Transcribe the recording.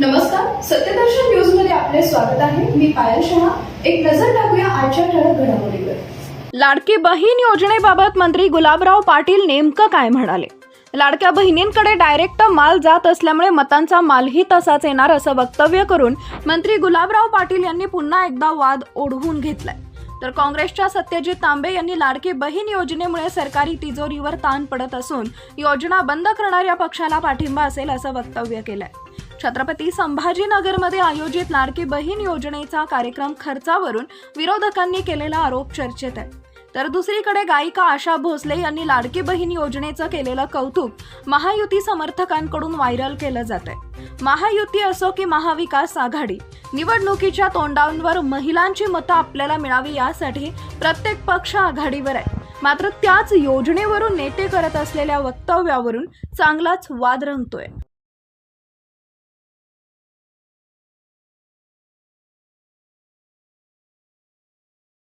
नमस्कार सत्यदर्शन न्यूजमध्ये आपले स्वागत आहे. मी पायल शहा. एक नजर टाकूया आजच्या ठळक घडामोडीवर. लाडकी बहीण योजनेबाबत मंत्री गुलाबराव पाटील नेमकं काय म्हणाले? लाडक्या बहिणींकडे डायरेक्ट माल जात असल्यामुळे मतांचा मालही तसाच येणार असं वक्तव्य करून मंत्री गुलाबराव पाटील यांनी पुन्हा एकदा वाद ओढवून घेतलाय. तर काँग्रेसच्या सत्यजित तांबे यांनी लाडकी बहीण योजनेमुळे सरकारी तिजोरीवर ताण पडत असून योजना बंद करणाऱ्या पक्षाला पाठिंबा असेल असं वक्तव्य केलंय. छत्रपती संभाजीनगरमध्ये आयोजित लाडकी बहीण योजनेचा कार्यक्रम खर्चावरून विरोधकांनी केलेला आरोप चर्चेत आहे. तर दुसरीकडे गायिका आशा भोसले यांनी लाडकी बहीण योजनेचं केलेलं कौतुक महायुती समर्थकांकडून व्हायरल केलं जात आहे महायुती असो की महाविकास आघाडी निवडणुकीच्या तोंडांवर महिलांची मतं आपल्याला मिळावी यासाठी प्रत्येक पक्ष आघाडीवर आहे. मात्र त्याच योजनेवरून नेते करत असलेल्या वक्तव्यावरून चांगलाच वाद रंगतोय.